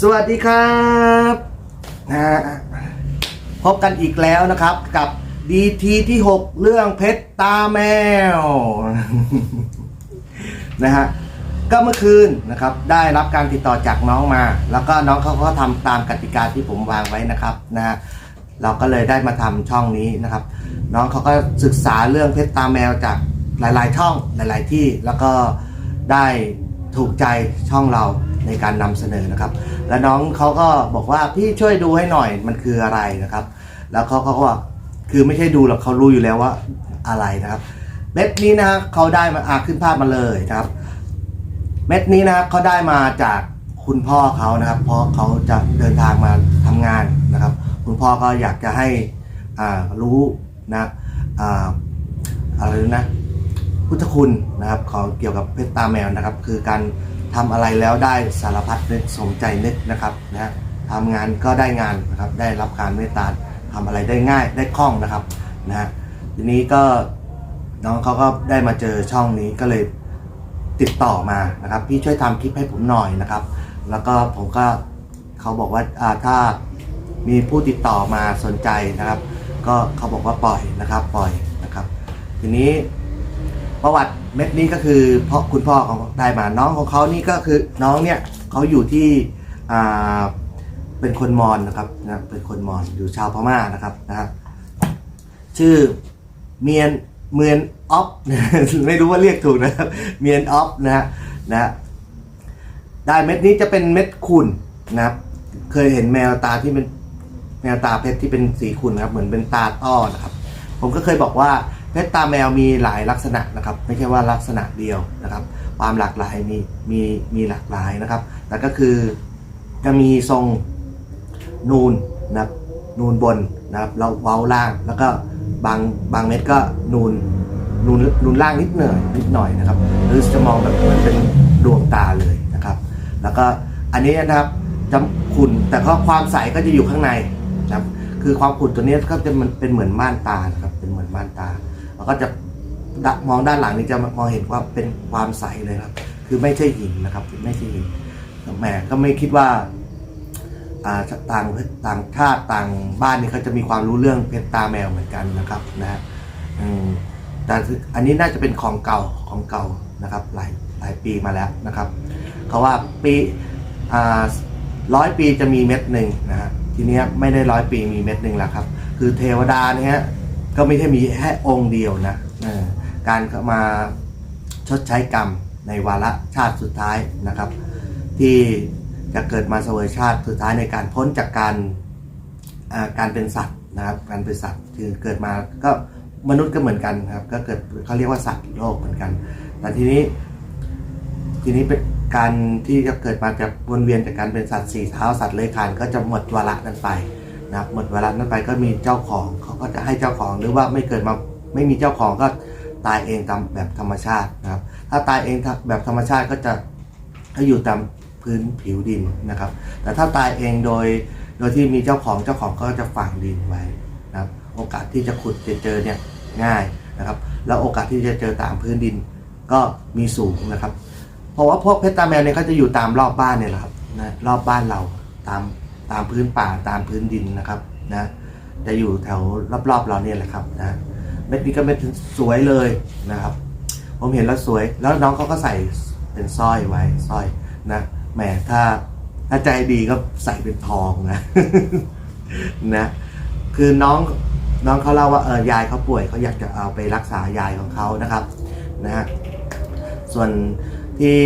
สวัสดีครับนะพบกันอีกแล้วนะครับกับดีทีที่ 6 เรื่องเพชรตาแมวนะฮะก็เมื่อคืนนะครับได้รับการติดต่อจากน้องมา แล้วก็น้องเขาก็ทำตามกติกาที่ผมวางไว้นะครับนะฮะเราก็เลยได้มาทำช่องนี้นะครับ น้องเขาก็ศึกษาเรื่องเพชรตาแมวจากหลาย ๆ ช่องหลาย ๆ ที่แล้วก็ได้ถูกใจช่องเราในการนำเสนอนะครับ และน้องเขาก็บอกว่าพี่ช่วยดูให้หน่อยมันคืออะไรนะครับ แล้วเขาก็ว่าคือไม่ใช่ดูหรอกเขารู้อยู่แล้วว่าอะไรนะครับ เม็ดนี้นะเขาได้มาอาขึ้นภาพมาเลยนะครับ เม็ดนี้นะครับเขาได้มาจากคุณพ่อเขานะครับ เพราะเขาจะเดินทางมาทำงานนะครับ คุณพ่อก็อยากจะให้อ่ารู้นะอ่าอะไรนะพุทธคุณนะครับของเกี่ยวกับเพชรตาแมวนะครับ คือการ ทำอะไรแล้วได้สารพัดนึกสมใจนึกนะครับนะทำงานก็ได้งานนะครับได้รับการเมตตาทำอะไรได้ง่ายได้คล่องนะครับนะฮะทีนี้ก็น้องเขาก็ได้มาเจอช่องนี้ก็เลยติดต่อมานะครับพี่ช่วยทำคลิปให้ผมหน่อยนะครับ แล้วก็ผมก็เขาบอกว่าถ้ามีผู้ติดต่อมาสนใจนะครับ ก็เขาบอกว่าปล่อยนะครับปล่อยนะครับ ทีนี้ ประวัติเม็ดนี้ก็คือเพราะคุณพ่อของได้มาน้องของเขานี่ก็คือน้องเนี่ยเขาอยู่ที่อ่าเป็นคนมอญนะครับนะเป็นคนมอญอยู่ชาวพม่านะครับนะครับชื่อเมียนเมียนออฟไม่รู้ว่าเรียกถูกนะครับเมียนออฟนะฮะนะฮะได้เม็ดนี้จะเป็นเม็ดขุ่นนะครับ เคยเห็นแมวตาที่เป็นแมวตาเพชรที่เป็นสีขุ่นนะครับ เหมือนเป็นตาต้อนะครับ ผมก็เคยบอกว่า เพชรตาแมวมีหลายลักษณะนะครับ ไม่ใช่ว่าลักษณะเดียวนะครับ ความหลากหลายมีมีมีหลากหลายนะครับ แต่ก็คือจะมีทรงนูนนะครับนูนบนนะครับแล้วเว้าล่างแล้วก็บางบางเม็ดก็นูนนูนนูนล่างนิดหน่อยนิดหน่อยนะครับ หรือจะมองแบบเหมือนเป็นดวงตาเลยนะครับ แล้วก็อันนี้นะครับจะขุ่นแต่ก็ความใสก็จะอยู่ข้างในนะครับ คือความขุ่นตัวนี้ก็จะมันเป็นเหมือนม่านตานะครับาแล้วก็จะดมองด้านหลังนี่จะมองเห็นว่าเป็นความใสเลยครับ คือไม่ใช่หินนะครับไม่ใช่หินแหมก็ไม่คิดว่าต่างต่างชาติต่างบ้านนี่เขาจะมีความรู้เรื่องเพชรตาแมวเหมือนกันนะครับนะฮะแต่อันนี้น่าจะเป็นของเก่าของเก่านะครับหลายหลายปีมาแล้วนะครับเขาว่าปีร้อยปีจะมีเม็ดหนึ่งนะฮะทีนี้ไม่ได้ร้อยปีมีเม็ดหนึ่งแล้วครับ คือเทวดาเนี่ย ก็ไม่ใช่มีแค่องค์เดียวนะการมาชดใช้กรรมในวาระชาติสุดท้ายนะครับ ที่จะเกิดมาเสวยชาติสุดท้ายในการพ้นจากการการเป็นสัตว์นะครับการเป็นสัตว์คือเกิดมาก็มนุษย์ก็เหมือนกันครับ ก็เกิดเขาเรียกว่าสัตว์โลกเหมือนกัน แต่ทีนี้ทีนี้เป็นการที่จะเกิดมาจากวนเวียนจากการเป็นสัตว์สี่เท้าสัตว์เลื้อยคลานก็จะหมดวาระนั้นไป นะครับหมดวานั้นไปก็มีเจ้าของเขาก็จะให้เจ้าของหรือว่าไม่เกิดมาไม่มีเจ้าของก็ตายเองตามแบบธรรมชาตินะครับ ถ้าตายเองแบบธรรมชาติก็จะก็อยู่ตามพื้นผิวดินนะครับ แต่ถ้าตายเองโดยโดยที่มีเจ้าของเจ้าของก็จะฝังดินไว้นะครับ โอกาสที่จะขุดจะเจอเนี่ยง่ายนะครับ แล้วโอกาสที่จะเจอตามพื้นดินก็มีสูงนะครับ เพราะว่าพวกเพชรตาแมวเนี่ยเขาจะอยู่ตามรอบบ้านเนี่ยแหละครับนะรอบบ้านเราตาม ตามพื้นป่าตามพื้นดินนะครับนะจะอยู่แถวรอบๆเราเนี่ยแหละครับนะเม็ดนี้ก็เม็ดสวยเลยนะครับ ผมเห็นแล้วสวย แล้วน้องเขาก็ใส่เป็นสร้อยไว้สร้อยนะแหมถ้าถ้าใจดีก็ใส่เป็นทองนะนะคือน้องน้องเขาเล่าว่าเออยายเขาป่วยเขาอยากจะเอาไปรักษายายของเขานะครับนะฮะส่วนที่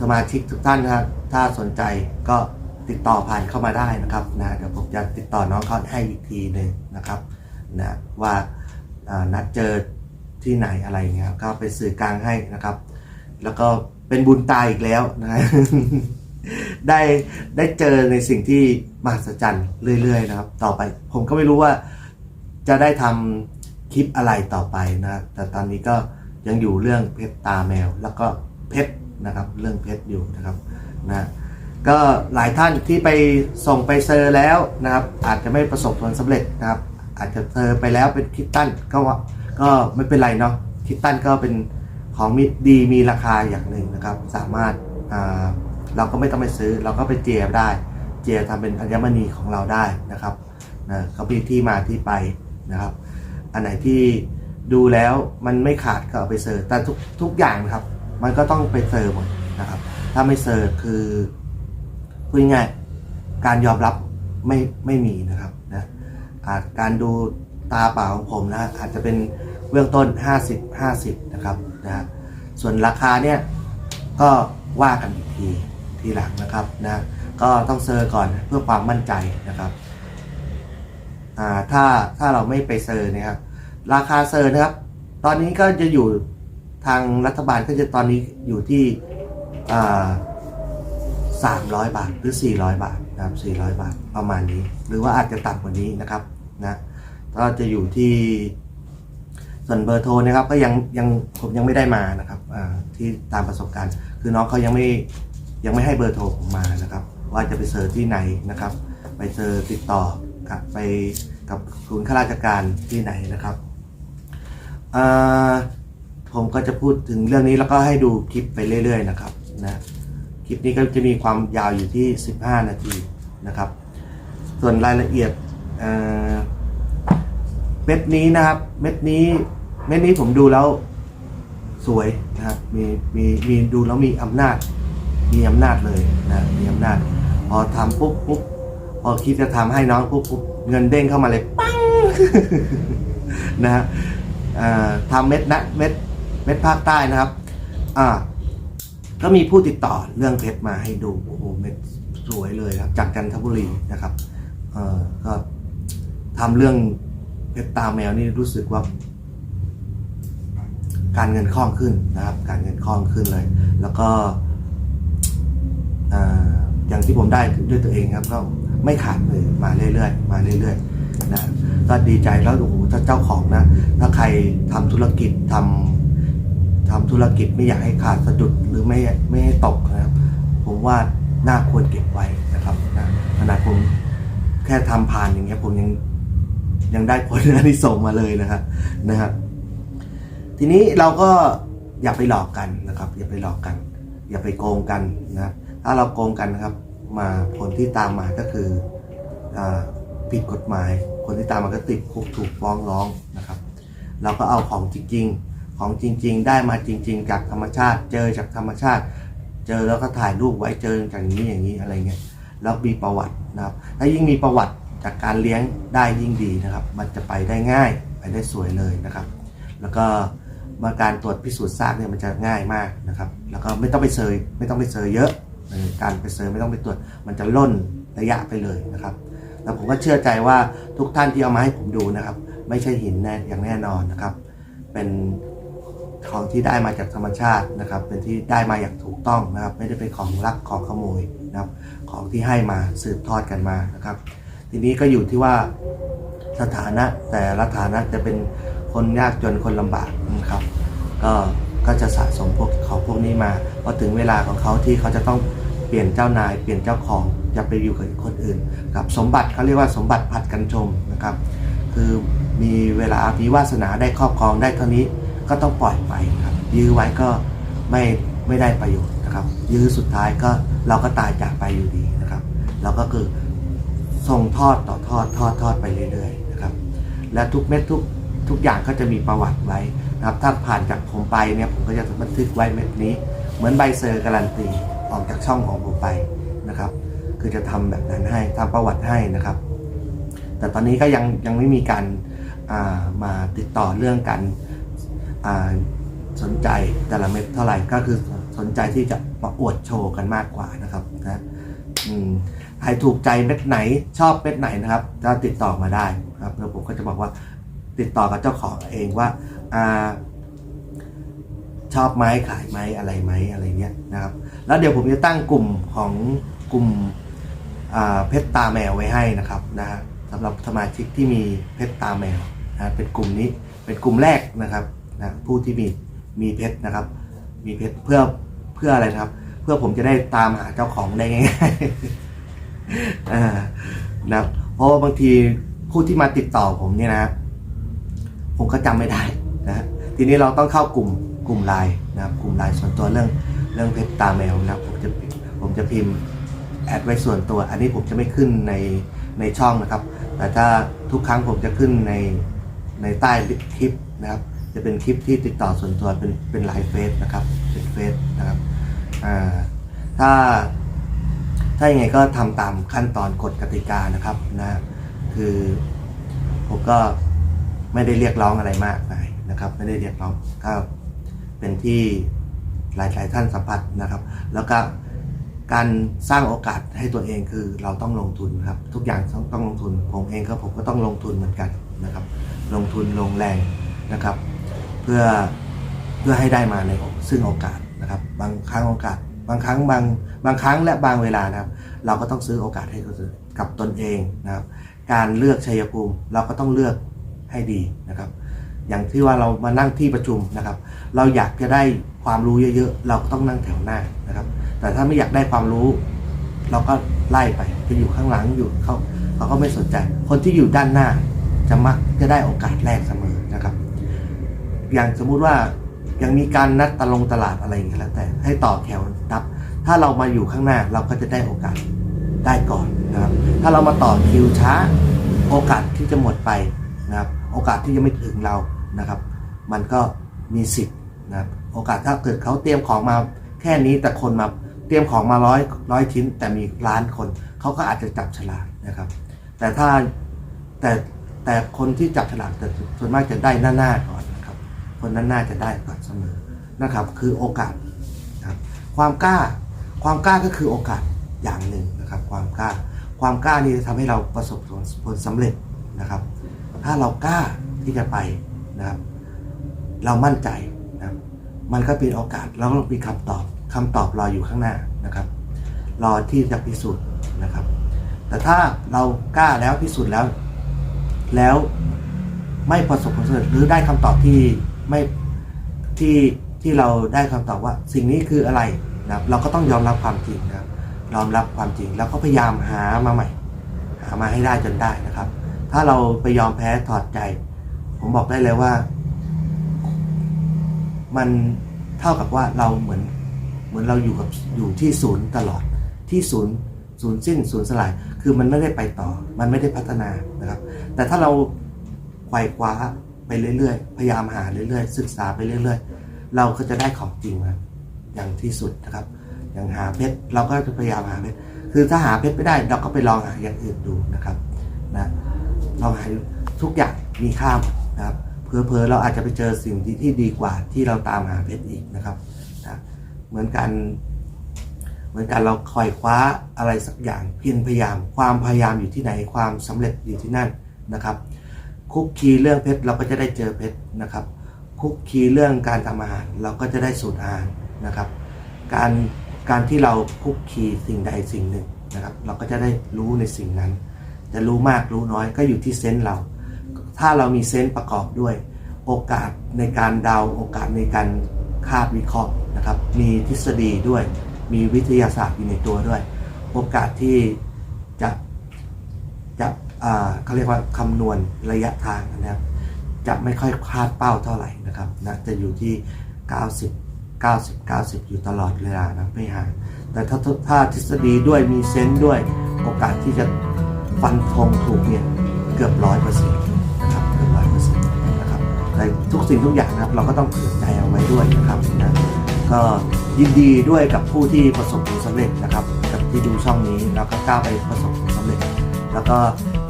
สมาชิกทุกท่านนะครับถ้าสนใจก็ ติดต่อผ่านเข้ามาได้นะครับนะเดี๋ยวผมจะติดต่อน้องเขาให้อีกทีหนึ่งนะครับนะว่านัดเจอที่ไหนอะไรเงี้ยก็ไปสื่อกลางให้นะครับ แล้วก็เป็นบุญตายอีกแล้วนะได้ได้เจอในสิ่งที่มหัศจรรย์เรื่อยๆนะครับ ต่อไปผมก็ไม่รู้ว่าจะได้ทำคลิปอะไรต่อไปนะแต่ตอนนี้ก็ยังอยู่เรื่องเพชรตาแมว แล้วก็เพชรนะครับ เรื่องเพชรอยู่นะครับนะ ก็หลายท่านที่ไปส่งไปเซอร์แล้วนะครับ อาจจะไม่ประสบผลสำเร็จนะครับ อาจจะเซอร์ไปแล้วเป็นคิตตันก็ว่าก็ไม่เป็นไรเนาะคิตตันก็เป็นของมีดีมีราคาอย่างหนึ่งนะครับ สามารถอ่าเราก็ไม่ต้องไปซื้อ เราก็ไปเจียได้ เจียทำเป็นอัญมณีของเราได้นะครับนะเขามีที่มาที่ไปนะครับ อันไหนที่ดูแล้วมันไม่ขาดก็เอาไปเซอร์แต่ทุกทุกอย่างนะครับ มันก็ต้องไปเซอร์หมดนะครับ ถ้าไม่เซอร์คือ พูดง่ายๆการยอมรับไม่ไม่มีนะครับนะการดูตาเปล่าของผมนะอาจจะเป็นเบื้องต้น 50 50 นะครับนะส่วนราคาเนี่ยก็ว่ากันอีกทีทีหลังนะครับนะก็ต้องเซอร์ก่อนเพื่อความมั่นใจนะครับอ่าถ้าถ้าเราไม่ไปเซอร์นะครับราคาเซอร์นะครับ ตอนนี้ก็จะอยู่ทางรัฐบาลก็จะตอนนี้อยู่ที่อ่า สามร้อยบาทหรือสี่ร้อยบาทนะครับสี่ร้อยบาทประมาณนี้ หรือว่าอาจจะต่ำกว่านี้นะครับนะก็จะอยู่ที่ส่วนเบอร์โทรนะครับก็ยังยังผมยังไม่ได้มานะครับที่ตามประสบการณ์ คือน้องเขายังไม่ยังไม่ให้เบอร์โทรผมมานะครับ ว่าจะไปเซอร์ที่ไหนนะครับ ไปเจอติดต่อกับไปกับคุณข้าราชการที่ไหนนะครับผมก็จะพูดถึงเรื่องนี้แล้วก็ให้ดูคลิปไปเรื่อย ๆ นะครับนะ ลิปนี้ก็จะมีความยาวอยู่ที่ 15 นาทีนะครับ ส่วนรายละเอียดเเม็ดนี้นะครับ เม็ดนี้ เม็ดนี้ผมดูแล้วสวยนะครับ มีมีมีดูแล้วมีอำนาจ มีอำนาจเลยนะ มีอำนาจ พอทำปุ๊บปุ๊บพอคิดจะทำให้น้องปุ๊บปุ๊บเงินเด้งเข้ามาเลยปังนะฮะทำเม็ดนะเม็ดเม็ดภาคใต้นะครับ อ่า ก็มีผู้ติดต่อเรื่องเพชรมาให้ดูโอ้โหเม็ดสวยเลยครับ จากจันทบุรีนะครับเออก็ทำเรื่องเพชรตาแมวนี่รู้สึกว่า การเงินคล่องขึ้นนะครับ การเงินคล่องขึ้นเลย แล้วก็อ่าอย่างที่ผมได้ด้วยตัวเองครับก็ไม่ขาดเลยมาเรื่อยๆ มาเรื่อยๆนะก็ดีใจแล้วโอ้โหถ้าเจ้าของนะ ถ้าใครทำธุรกิจทำ ทำธุรกิจไม่อยากให้ขาดสะดุดหรือไม่ไม่ให้ตกนะครับ ผมว่าน่าควรเก็บไว้นะครับนะขนาดผมแค่ทำผ่านอย่างเงี้ยผมยังยังได้ผลอันนี้ส่งมาเลยนะครับนะครับทีนี้เราก็อย่าไปหลอกกันนะครับ อย่าไปหลอกกัน อย่าไปโกงกันนะถ้าเราโกงกันนะครับ มาผลที่ตามมาก็คืออผิดกฎหมาย คนที่ตามมาก็ติดคุกถูกฟ้องร้องนะครับ เราก็เอาของจริงๆ ของจริง ๆ ได้มาจริง ๆ จากธรรมชาติ เจอจากธรรมชาติ เจอแล้วก็ถ่ายรูปไว้เจอจากนี้อย่างนี้อะไรเงี้ยแล้วมีประวัตินะครับถ้ายิ่งมีประวัติจากการเลี้ยงได้ยิ่งดีนะครับ มันจะไปได้ง่ายไปได้สวยเลยนะครับ แล้วก็มาการตรวจพิสูจน์ซากเนี่ยมันจะง่ายมากนะครับ แล้วก็ไม่ต้องไปเซยไม่ต้องไปเซยเยอะการไปเซยไม่ต้องไปตรวจ มันจะล่นระยะไปเลยนะครับแล้วผมก็เชื่อใจว่าทุกท่านที่เอามาให้ผมดูนะครับ ไม่ใช่หินแน่อย่างแน่นอนนะครับ เป็น ของที่ได้มาจากธรรมชาตินะครับ เป็นที่ได้มาอย่างถูกต้องนะครับ ไม่ได้เป็นของลักของขโมยนะครับ ของที่ให้มาสืบทอดกันมานะครับ ทีนี้ก็อยู่ที่ว่าสถานะแต่ละฐานะจะเป็นคนยากจนคนลำบากนะครับ ก็ก็จะสะสมพวกของพวกนี้มาพอถึงเวลาของเขาที่เขาจะต้องเปลี่ยนเจ้านายเปลี่ยนเจ้าของจะไปอยู่กับคนอื่นกับสมบัติเขาเรียกว่าสมบัติผัดกันชมนะครับ คือมีเวลามีวาสนาได้ครอบครองได้เท่านี้ ก็ต้องปล่อยไปครับ ยื้อไว้ก็ไม่ไม่ได้ประโยชน์นะครับ ยื้อสุดท้ายก็เราก็ตายจากไปอยู่ดีนะครับแล้วก็คือส่งทอดต่อทอดทอดทอดไปเรื่อยๆนะครับ และทุกเม็ดทุกทุกอย่างก็จะมีประวัติไว้นะครับ ถ้าผ่านจากผมไปเนี่ยผมก็จะบันทึกไว้เม็ดนี้ เหมือนใบเซอร์การันตีออกจากช่องของผมไปนะครับ คือจะทำแบบนั้นให้ทำประวัติให้นะครับ แต่ตอนนี้ก็ยังยังไม่มีการามาติดต่อเรื่องการ สนใจแต่ละเม็ดเท่าไหร่ก็คือสนใจที่จะมาอวดโชว์กันมากกว่านะครับนะอืมใครถูกใจเม็ดไหนชอบเม็ดไหนนะครับก็ติดต่อมาได้ครับแล้วผมก็จะบอกว่าติดต่อกับเจ้าของเองว่าอ่าชอบไหมขายไหมอะไรไหมอะไรเงี้ยนะครับ แล้วเดี๋ยวผมจะตั้งกลุ่มของกลุ่มอ่าเพชรตาแมวไว้ให้นะครับนะฮะสำหรับสมาชิกที่มีเพชรตาแมวนะเป็นกลุ่มนี้เป็นกลุ่มแรกนะครับ นะผู้ที่มีมีเพชรนะครับ มีเพชรเพื่อเพื่ออะไรครับ เพื่อผมจะได้ตามหาเจ้าของได้ง่ายๆนะครับเพราะว่าบางทีผู้ที่มาติดต่อผมเนี่ยนะผมก็จำไม่ได้นะฮะทีนี้เราต้องเข้ากลุ่มกลุ่มไลน์นะครับกลุ่มไลน์ส่วนตัวเรื่องเรื่องเพชรตาแมวนะครับผมจะผมจะพิมพ์แอดไว้ส่วนตัว อันนี้ผมจะไม่ขึ้นในในช่องนะครับ แต่ถ้าทุกครั้งผมจะขึ้นในในใต้คลิปนะครับ จะเป็นคลิปที่ติดต่อส่วนตัวเป็นเป็นไลฟ์เฟซนะครับเป็นเฟซนะครับถ้าถ้ายังไงก็ทำตามขั้นตอนกฎกติกานะครับนะคือผมก็ไม่ได้เรียกร้องอะไรมากมายนะครับ ไม่ได้เรียกร้องก็เป็นที่หลายๆท่านสัมผัสนะครับ แล้วก็การสร้างโอกาสให้ตัวเองคือเราต้องลงทุนครับ ทุกอย่างต้องต้องลงทุน ผมเองก็ผมก็ต้องลงทุนเหมือนกันนะครับ ลงทุนลงแรงนะครับ เพื่อเพื่อให้ได้มาในซึ่งโอกาสนะครับ บางครั้งโอกาส บางครั้งบางบางครั้งและบางเวลานะครับ เราก็ต้องซื้อโอกาสให้กับตนเองนะครับ การเลือกชัยภูมิเราก็ต้องเลือกให้ดีนะครับ อย่างที่ว่าเรามานั่งที่ประชุมนะครับ เราอยากจะได้ความรู้เยอะๆ เราก็ต้องนั่งแถวหน้านะครับ แต่ถ้าไม่อยากได้ความรู้ เราก็ไล่ไปจะอยู่ข้างหลังอยู่เขาเขาก็ไม่สนใจ คนที่อยู่ด้านหน้าจะมักจะได้โอกาสแรกเสมอ อย่างสมมุติว่ายังมีการนัดตะลงตลาดอะไรอย่างเงี้ยแล้วแต่ให้ต่อแถวนับ ถ้าเรามาอยู่ข้างหน้าเราก็จะได้โอกาสได้ก่อนนะครับ ถ้าเรามาต่อคิวช้า โอกาสที่จะหมดไปนะครับ โอกาสที่จะไม่ถึงเรานะครับ มันก็มีสิทธิ์นะครับโอกาสถ้าเกิดเขาเตรียมของมาแค่นี้แต่คนมาเตรียมของมาร้อยร้อยชิ้น แต่มีล้านคนเขาก็อาจจะจับฉลากนะครับ แต่ถ้าแต่แต่คนที่จับฉลากแต่ส่วนมากจะได้หน้าหน้าก่อน คนนั้นน่าจะได้ก่อนเสมอนะครับ คือโอกาสครับความกล้า ความกล้าก็คือโอกาสอย่างหนึ่งนะครับ ความกล้า ความกล้านี่จะทำให้เราประสบผลสำเร็จนะครับ ถ้าเรากล้าที่จะไปนะครับ เรามั่นใจนะครับ มันก็เป็นโอกาสแล้วก็มีคำตอบคำตอบรออยู่ข้างหน้านะครับ รอที่จะพิสูจน์นะครับ แต่ถ้าเรากล้าแล้วพิสูจน์แล้ว แล้วไม่ประสบผลสำเร็จหรือได้คำตอบที่ ไม่ที่ที่เราได้คำตอบว่าสิ่งนี้คืออะไรนะครับเราก็ต้องยอมรับความจริงนะครับยอมรับความจริงแล้วก็พยายามหามาใหม่ หามาให้ได้จนได้นะครับ ถ้าเราไปยอมแพ้ถอดใจ ผมบอกได้เลยว่า มันเท่ากับว่าเราเหมือนเหมือนเราอยู่กับอยู่ที่ศูนย์ตลอดที่ศูนย์ศูนย์สิ้นศูนย์สลาย คือมันไม่ได้ไปต่อ มันไม่ได้พัฒนานะครับ แต่ถ้าเราไขว่คว้า ไปเรื่อยๆ พยายามหาเรื่อยๆ ศึกษาไปเรื่อยๆ เราก็จะได้ของจริงมาอย่างที่สุดนะครับ อย่างหาเพชรเราก็จะพยายามหาเพชรคือถ้าหาเพชรไม่ได้เราก็ไปลองหาอย่างอื่นดูนะครับนะลองหาทุกอย่างมีค่านะครับเพอๆเราอาจจะไปเจอสิ่งที่ที่ดีกว่าที่เราตามหาเพชรอีกนะครับนะเหมือนกัน เหมือนกันเราคอยคว้าอะไรสักอย่างเพียรพยายาม ความพยายามอยู่ที่ไหนความสำเร็จอยู่ที่นั่นนะครับ คุกคีเรื่องเพชรเราก็จะได้เจอเพชรนะครับ คุกคีเรื่องการทำอาหาร เราก็จะได้สูตรอาหารนะครับ การการที่เราคุกคีสิ่งใดสิ่งหนึ่งนะครับ เราก็จะได้รู้ในสิ่งนั้น จะรู้มากรู้น้อยก็อยู่ที่เซนส์เรา ถ้าเรามีเซนส์ประกอบด้วย โอกาสในการเดาโอกาสในการคาดวิเคราะห์นะครับ มีทฤษฎีด้วย มีวิทยาศาสตร์อยู่ในตัวด้วย โอกาสที่จะจะ เขาเรียกว่าคำนวณระยะทางนะครับ จะไม่ค่อยคาดเป้าเท่าไหร่นะครับนะจะอยู่ที่ 90 90 90 อยู่ตลอดเวลานะไม่ห่างแต่ถ้าถ้าทฤษฎีด้วยมีเซนส์ด้วยโอกาสที่จะฟันธงถูกเนี่ยเกือบร้อยเปอร์เซ็นต์นะครับเกือบร้อยเปอร์เซ็นต์นะครับแต่ทุกสิ่งทุกอย่างนะครับเราก็ต้องเผื่อใจเอาไว้ด้วยนะครับนะก็ยินดีด้วยกับผู้ที่ประสบผลสำเร็จนะครับ กับที่ดูช่องนี้แล้วก็กล้าไปประสบผลสำเร็จ แล้วก็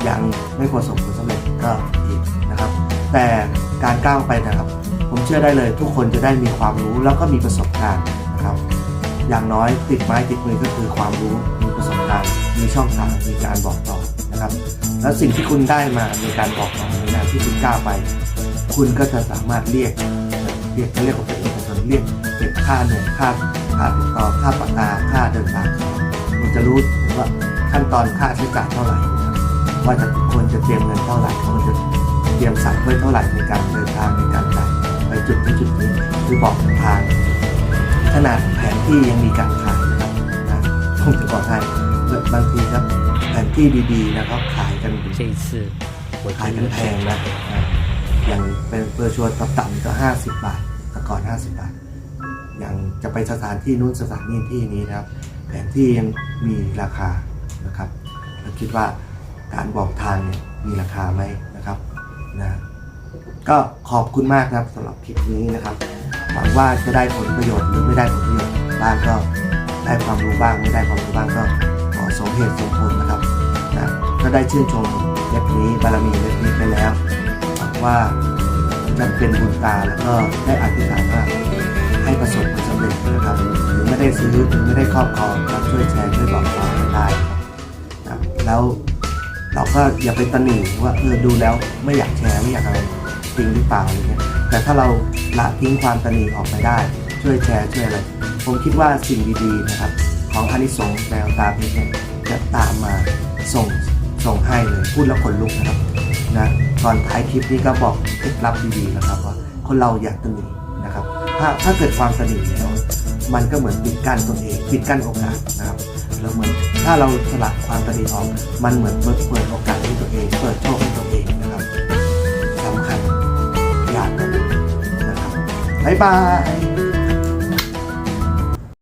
ยังไม่ประสบผลสำเร็จก็อีกนะครับ แต่การก้าวไปนะครับ ผมเชื่อได้เลยทุกคนจะได้มีความรู้แล้วก็มีประสบการณ์นะครับ อย่างน้อยติดไม้ติดมือก็คือความรู้มีประสบการณ์ มีช่องทางมีการบอกต่อนะครับ แล้วสิ่งที่คุณได้มาในการบอกต่อในงานที่คุณก้าวไป คุณก็จะสามารถเรียกเรียกเขาเรียกว่าเป็นเอกชนเรียกเก็บค่าเหนื่อยค่าค่าติดต่อค่าปากกาค่าเดินทางคุณจะรู้ว่าขั้นตอนค่าใช้จ่ายเท่าไหร่ ว่าจะควรจะเตรียมเงินเท่าไหร่ควรจะเตรียมสัตว์ไว้เท่าไหร่ในการเดินทางในการไปไปจุดนี้จุดนี้คือบอกทาง ขนาดแผนที่ยังมีการขายนะครับนะผมจะบอกให้บางทีครับแผนที่ดีๆนะครับขายกันขายกันแพงนะอย่างเป็นเปอร์ชวนต่ำๆก็ 50 บาทแต่ก่อน 50 บาท อย่างจะไปสถานที่นู้นสถานที่ที่นี้นะครับ แผนที่ยังมีราคานะครับเราคิดว่า การบอกทางเนี่ยมีราคาไหมนะครับนะก็ขอบคุณมากนะครับสำหรับคลิปนี้นะครับหวังว่าจะได้ผลประโยชน์หรือไม่ได้ผลประโยชน์บ้างก็ได้ความรู้บ้างไม่ได้ความรู้บ้างก็ขอสมเหตุสมผลนะครับนะก็ได้ชื่นชมเล็บนี้บารมีเล็บนี้ไปแล้วหวังว่าจะเป็นบุญตาแล้วก็ได้อธิษฐานว่าให้ประสบผลสำเร็จนะครับหรือไม่ได้ซื้อหรือไม่ได้ครอบครองก็ช่วยแชร์ช่วยบอกต่อกันได้นะครับแล้ว เราก็อย่าไปตะหนีว่าเออดูแล้วไม่อยากแชร์ไม่อยากอะไรจริงหรือเปล่าอะไรเงี้ยแต่ถ้าเราละทิ้งความตะหนีออกไปได้ ช่วยแชร์ช่วยอะไรผมคิดว่าสิ่งดีๆนะครับ ของอานิสงส์แววตาเพชรเนี่ยจะตามมาส่งส่งให้เลยพูดแล้วขนลุกนะครับนะก่อนท้ายคลิปนี้ก็บอกเคล็ดลับดีๆนะครับว่าคนเราอย่าตะหนีนะครับ ถ้าถ้าเกิดความสนิทแล้วมันก็เหมือนปิดกั้นตัวเองปิดกั้นโอกาสนะครับ แล้วเหมือนถ้าเราสลัดความสนิทออก มันเหมือนเปิดโอกาสให้ตัวเอง เปิดโชคให้ตัวเองนะครับสำคัญอย่าตะหนีนะครับบ๊ายบาย